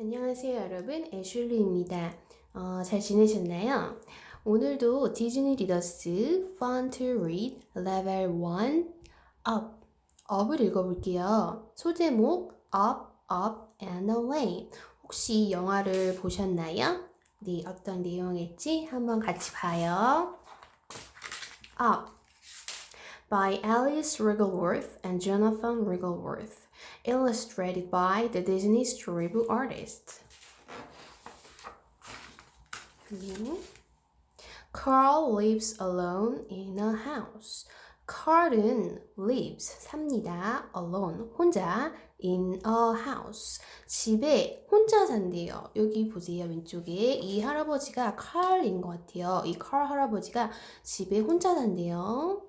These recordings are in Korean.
안녕하세요 여러분 애슐리입니다. 어, 잘 지내셨나요? 오늘도 디즈니 리더스 Fun to Read Level 1 Up up을 읽어볼게요. 소제목 Up, Up and Away 혹시 영화를 보셨나요? 네, 어떤 내용일지 한번 같이 봐요. Up by Alice Wrigglesworth and Jonathan Wrigglesworth illustrated by the Disney storybook artist. 네. Carl lives alone in a house. Carl은 lives, 삽니다. alone, 혼자. in a house. 집에 혼자 산대요. 여기 보세요. 왼쪽에 이 할아버지가 칼인 것 같아요. 이 칼 할아버지가 집에 혼자 산대요.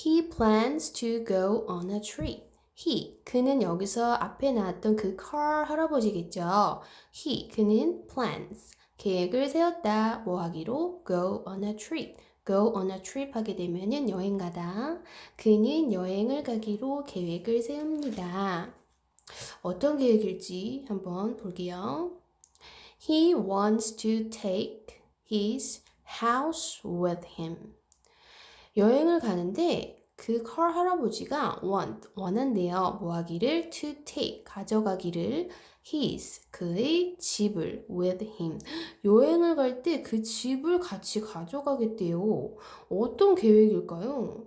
He plans to go on a trip. He, 그는 여기서 앞에 나왔던 그 car 할아버지겠죠. He, 그는 plans, 계획을 세웠다. 뭐 하기로? go on a trip. go on a trip 하게 되면은 여행 가다. 그는 여행을 가기로 계획을 세웁니다. 어떤 계획일지 한번 볼게요. He wants to take his house with him. 여행을 가는데 그 컬 할아버지가 want, 원한대요. 뭐 하기를 to take, 가져가기를 his, 그의 집을 with him. 여행을 갈 때 그 집을 같이 가져가겠대요. 어떤 계획일까요?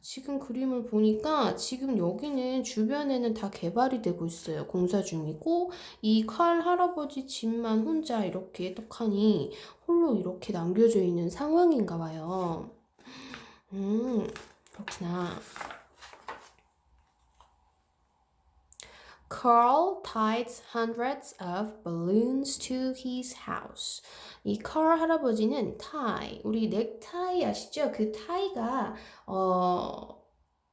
지금 그림을 보니까 지금 여기는 주변에는 다 개발이 되고 있어요. 공사 중이고 이 칼 할아버지 집만 혼자 이렇게 떡하니 홀로 이렇게 남겨져 있는 상황인가 봐요. 음, 그렇구나. Carl tied hundreds of balloons to his house. 이 Carl 할아버지는 tie, 우리 넥타이 아시죠? 그 타이가 어,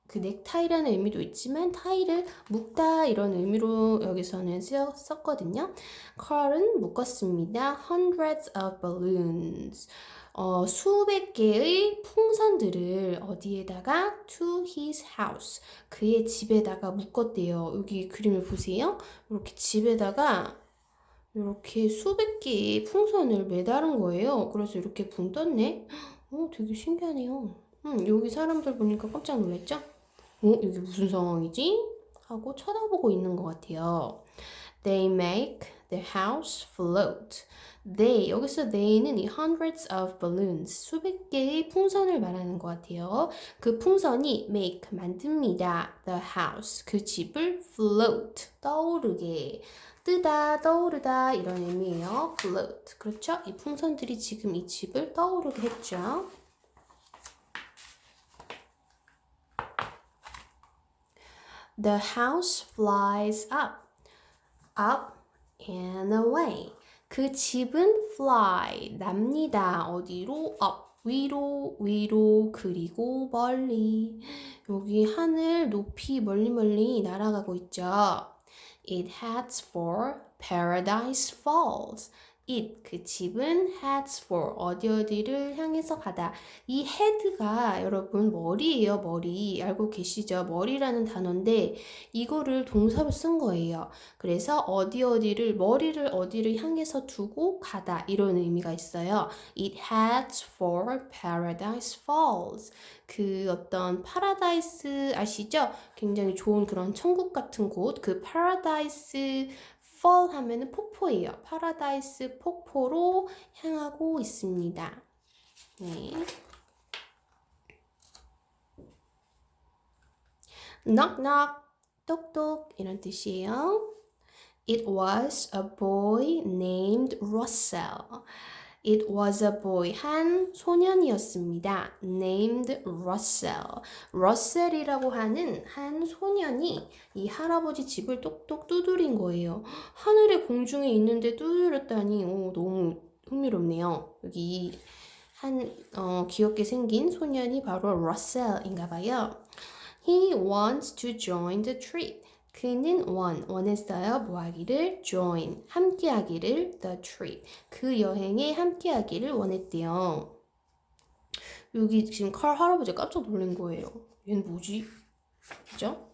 그 넥타이라는 의미도 있지만 타이를 묶다 이런 의미로 여기서는 쓰였었거든요. Carl은 묶었습니다. Hundreds of balloons. 어, 수백 개의 풍선들을 어디에다가 to his house 그의 집에다가 묶었대요. 여기 그림을 보세요. 이렇게 집에다가 이렇게 수백 개의 풍선을 매달은 거예요. 그래서 이렇게 붕 떴네. 어, 되게 신기하네요. 음, 여기 사람들 보니까 깜짝 놀랐죠? 어, 여기 무슨 상황이지? 하고 쳐다보고 있는 것 같아요. They make the house float. They, 여기서 they는 이 hundreds of balloons, 수백 개의 풍선을 말하는 것 같아요. 그 풍선이 make, 만듭니다. The house, 그 집을 float, 떠오르게. 뜨다, 떠오르다 이런 의미예요. float. 그렇죠? 이 풍선들이 지금 이 집을 떠오르게 했죠. The house flies up, up and away. 그 집은 fly, 납니다. 어디로? up, 위로, 위로, 그리고 멀리. 여기 하늘 높이 멀리 멀리 날아가고 있죠. It heads for Paradise Falls. It 그 집은 heads for 어디 어디를 향해서 가다. 이 head가 여러분 머리예요, 머리. 알고 계시죠? 머리라는 단어인데 이거를 동사로 쓴 거예요. 그래서 어디 어디를 머리를 어디를 향해서 두고 가다 이런 의미가 있어요. It heads for Paradise Falls. 그 어떤 파라다이스 아시죠? 굉장히 좋은 그런 천국 같은 곳, 그 파라다이스 fall 하면은 폭포예요. 파라다이스 폭포로 향하고 있습니다. 네. knock knock 똑똑 이런 뜻이에요. It was a boy named Russell. It was a boy. 한 소년이었습니다. named Russell. 러셀이라고 하는 한 소년이 이 할아버지 집을 똑똑 두드린 거예요. 하늘에 공중에 있는데 두드렸다니 오, 너무 흥미롭네요. 여기 한 어, 귀엽게 생긴 소년이 바로 러셀인가 봐요. He wants to join the trip. 그는 원, 원했어요. 뭐 하기를? join, 함께 하기를 the trip. 그 여행에 함께 하기를 원했대요. 여기 지금 칼 할아버지 깜짝 놀란 거예요. 얘는 뭐지? 그죠?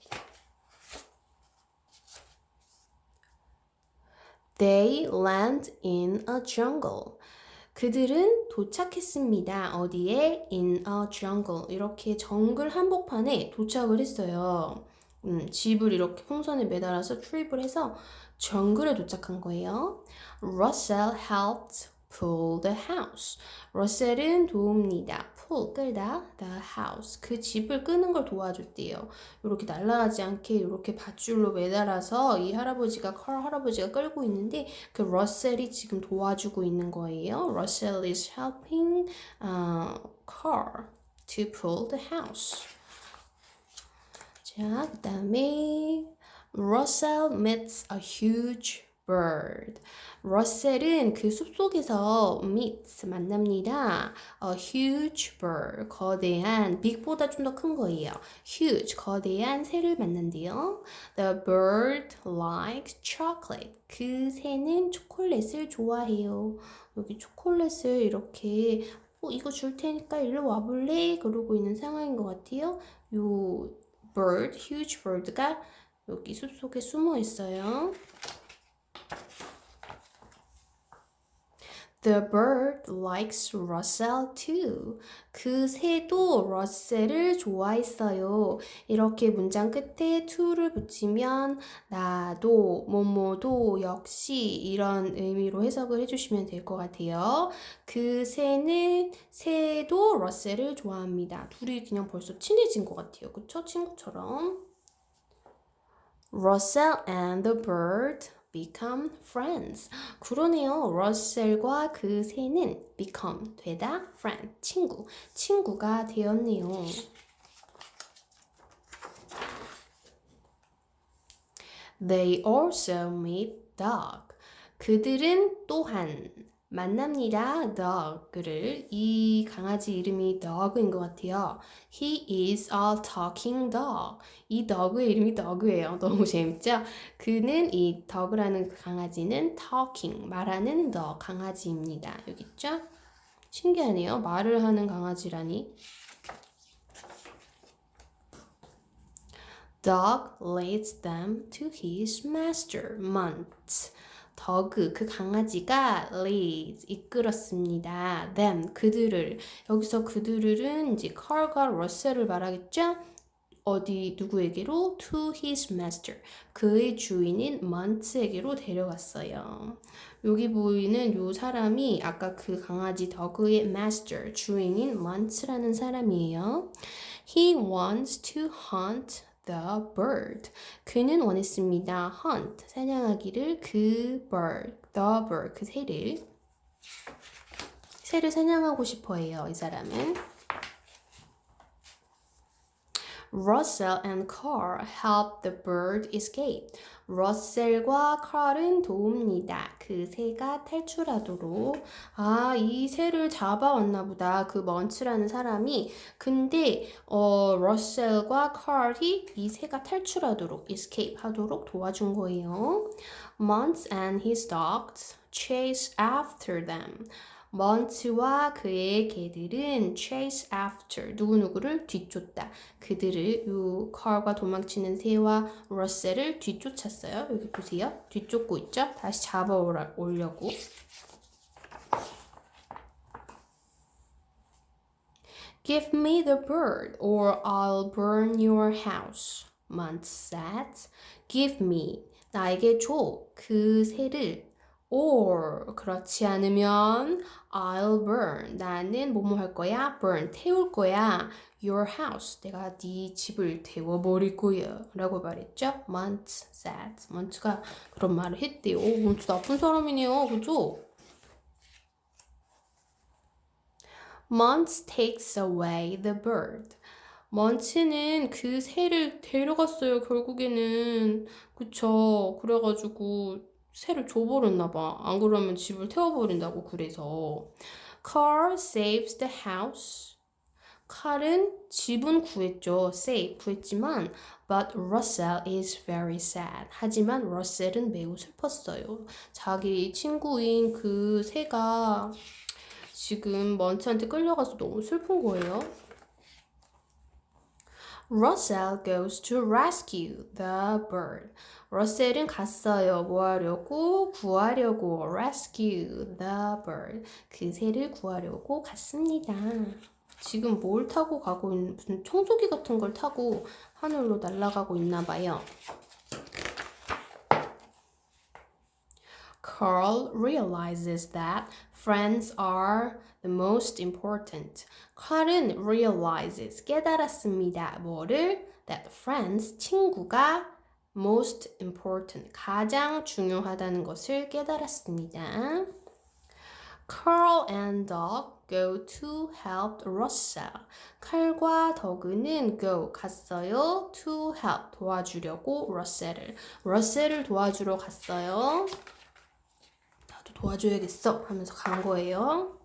They land in a jungle. 그들은 도착했습니다. 어디에? In a jungle. 이렇게 정글 한복판에 도착을 했어요. 음, 집을 이렇게 풍선에 매달아서 출입을 해서 정글에 도착한 거예요. Russell helped pull the house. 러셀은 도웁니다. pull 끌다 the house 그 집을 끄는 걸 도와줬대요. 이렇게 날아가지 않게 이렇게 밧줄로 매달아서 이 할아버지가 컬 할아버지가 끌고 있는데 그 러셀이 지금 도와주고 있는 거예요. Russell is helping uh, Carl to pull the house. 자, 그다음에 Russell meets a huge bird. 러셀은 그 숲속에서 meets 만납니다. A huge bird 거대한 big보다 좀 더 큰 거예요. huge 거대한 새를 만난대요. The bird likes chocolate. 그 새는 초콜릿을 좋아해요. 여기 초콜릿을 이렇게 어, 이거 줄 테니까 일로 와볼래? 그러고 있는 상황인 것 같아요. 요 bird, huge bird가 여기 숲속에 숨어 있어요. The bird likes Russell too. 그 새도 러셀을 좋아했어요. 이렇게 문장 끝에 to를 붙이면 나도, 뭐뭐도, 역시 이런 의미로 해석을 해주시면 될 것 같아요. 그 새는 새도 러셀을 좋아합니다. 둘이 그냥 벌써 친해진 것 같아요. 그쵸? 친구처럼. Russell and the bird become friends. 그러네요. 러셀과 그 새는 become 되다 friend 친구 친구가 되었네요. They also meet dog. 그들은 또한 만납니다. dog를 이 강아지 이름이 dog인 것 같아요. He is a talking dog. 이 dog의 이름이 dog예요. 너무 재밌죠? 그는 이 dog라는 그 강아지는 talking 말하는 dog 강아지입니다. 여기 있죠? 신기하네요. 말을 하는 강아지라니. Dog leads them to his master months. 더그 그 강아지가 leads 이끌었습니다. them 그들을 여기서 그들은 이제 컬과 러셀을 말하겠죠? 어디 누구에게로 to his master 그의 주인인 months에게로 데려갔어요. 여기 보이는 요 사람이 아까 그 강아지 더그의 master 주인인 months라는 사람이에요. He wants to hunt the bird. 그는 원했습니다. hunt 사냥하기를 그 bird, the bird 그 새를 새를 사냥하고 싶어 해요. 이 사람은. Russell and Carl help the bird escape. 러셀과 칼은 도웁니다. 그 새가 탈출하도록. 아, 이 새를 잡아왔나 보다. 그 먼츠라는 사람이. 근데 어, 러셀과 칼이 이 새가 탈출하도록, escape 하도록 도와준 거예요. Monts and his dogs chase after them. 먼츠와 그의 개들은 chase after 누구누구를 뒤쫓다. 그들을 요 컬과 도망치는 새와 러셀을 뒤쫓았어요. 여기 보세요. 뒤쫓고 있죠? 다시 잡아오려고. Give me the bird or I'll burn your house. Month said. Give me. 나에게 줘. 그 새를 or 그렇지 않으면 I'll burn. 나는 뭐뭐 할 거야? burn. 태울 거야. Your house. 내가 네 집을 태워버릴 거야 라고 말했죠. months said months가 그런 말을 했대요. 오 months 나쁜 사람이네요. 그죠? months takes away the bird. 먼치는 그 새를 데려갔어요 결국에는. 그쵸? 그래가지고 새를 줘버렸나 봐. 안 그러면 집을 태워버린다고 그래서 Carl saves the house. 칼은 집은 구했죠. save 구했지만 but Russell is very sad. 하지만 러셀은 매우 슬펐어요. 자기 친구인 그 새가 지금 먼치한테 끌려가서 너무 슬픈 거예요. Russell goes to rescue the bird. 러셀은 갔어요. 뭐 하려고? 구하려고. Rescue the bird. 그 새를 구하려고 갔습니다. 지금 뭘 타고 가고 있는 무슨 청소기 같은 걸 타고 하늘로 날아가고 있나 봐요. Carl realizes that friends are the most important. 칼은 realizes 깨달았습니다. 뭐를? That friends 친구가 most important 가장 중요하다는 것을 깨달았습니다. Carl and Doug go to help Russell. 칼과 더그는 go 갔어요. to help 도와주려고 러셀을 러셀을 도와주러 갔어요. 나도 도와줘야겠어 하면서 간 거예요.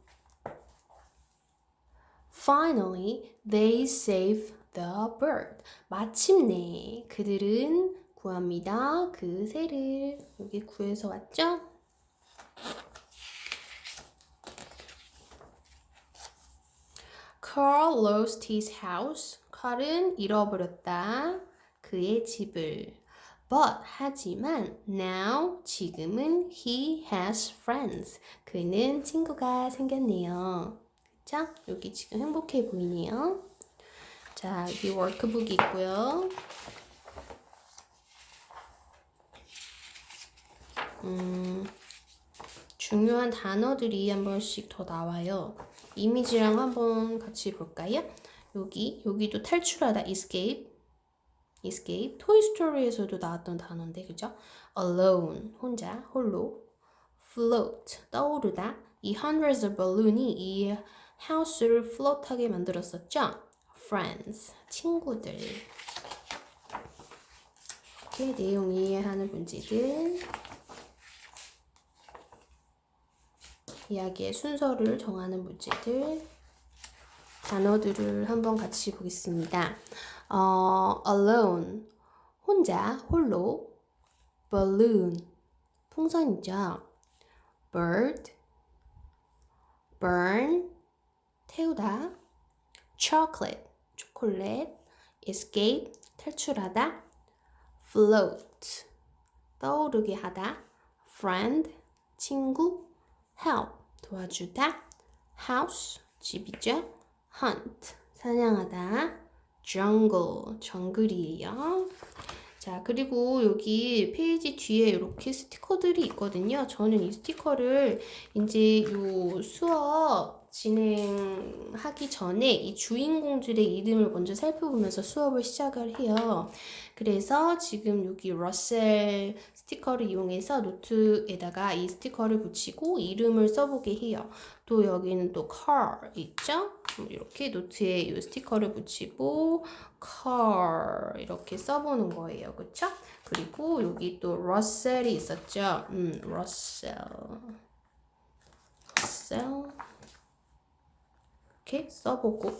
Finally, they save the bird. 마침내 그들은 구합니다. 그 새를 여기 구해서 왔죠? Carl lost his house. 칼은 잃어버렸다. 그의 집을. But 하지만 now 지금은 he has friends. 그는 친구가 생겼네요. 그쵸? 여기 지금 행복해 보이네요. 자, 여기 워크북이 있고요. 음, 중요한 단어들이 한 번씩 더 나와요. 이미지랑 한번 같이 볼까요? 여기, 여기도 탈출하다, escape. escape. 토이스토리에서도 나왔던 단어인데, 그죠? alone, 혼자, 홀로. float, 떠오르다. 이 hundreds of balloon이 이 house를 float하게 만들었었죠? friends, 친구들. 이렇게 내용 이해하는 문제들. 이야기의 순서를 정하는 문제들. 단어들을 한번 같이 보겠습니다. 어, alone, 혼자, 홀로. balloon, 풍선이죠. bird, burn, 태우다. chocolate, 초콜릿. escape, 탈출하다. float, 떠오르게 하다. friend, 친구. help, 도와주다. house, 집이죠. hunt, 사냥하다. jungle, 정글이에요. 자, 그리고 여기 페이지 뒤에 이렇게 스티커들이 있거든요. 저는 이 스티커를 이제 요 수업 진행하기 전에 이 주인공들의 이름을 먼저 살펴보면서 수업을 시작을 해요. 그래서 지금 여기 러셀 스티커를 이용해서 노트에다가 이 스티커를 붙이고 이름을 써보게 해요. 또 여기는 또 car 있죠? 이렇게 노트에 이 스티커를 붙이고 car 이렇게 써보는 거예요. 그쵸? 그리고 여기 또 러셀이 있었죠? 음, 러셀. 러셀. 이렇게 써보고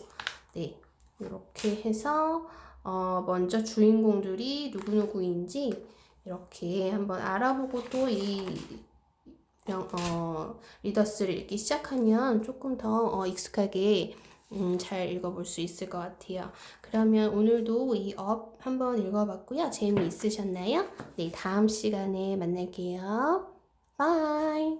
네 이렇게 해서 어, 먼저 주인공들이 누구누구인지 이렇게 한번 알아보고 또이 어, 리더스를 읽기 시작하면 조금 더 어, 익숙하게 음, 잘 읽어볼 수 있을 것 같아요. 그러면 오늘도 이 업 한번 읽어봤고요. 재미있으셨나요? 네, 다음 시간에 만날게요. 바이!